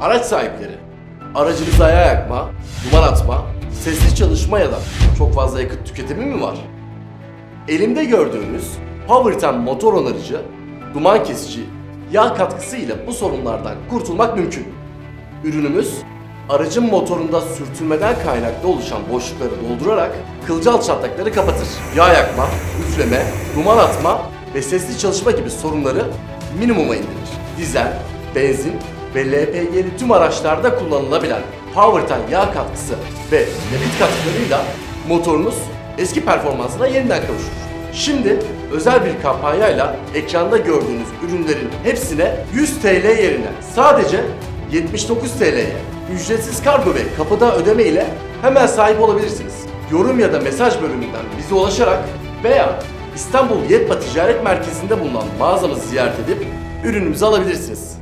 Araç sahipleri, aracınıza ayağa yakma, duman atma, sessiz çalışma ya da çok fazla yakıt tüketimi mi var? Elimde gördüğünüz PowerTen motor onarıcı, duman kesici, yağ katkısı ile bu sorunlardan kurtulmak mümkün. Ürünümüz aracın motorunda sürtünmeden kaynaklı oluşan boşlukları doldurarak kılcal çatlakları kapatır. Yağ yakma, üfleme, duman atma ve sesli çalışma gibi sorunları minimuma indirir. Dizel, benzin ve LPG'li tüm araçlarda kullanılabilen PowerTen yağ katkısı ve yakıt katkılarıyla motorunuz eski performansına yeniden kavuşur. Şimdi özel bir kampanyayla ekranda gördüğünüz ürünlerin hepsine 100 TL yerine sadece 79 TL'ye ücretsiz kargo ve kapıda ödeme ile hemen sahip olabilirsiniz. Yorum ya da mesaj bölümünden bize ulaşarak veya İstanbul Yetba Ticaret Merkezi'nde bulunan mağazamızı ziyaret edip ürünümüzü alabilirsiniz.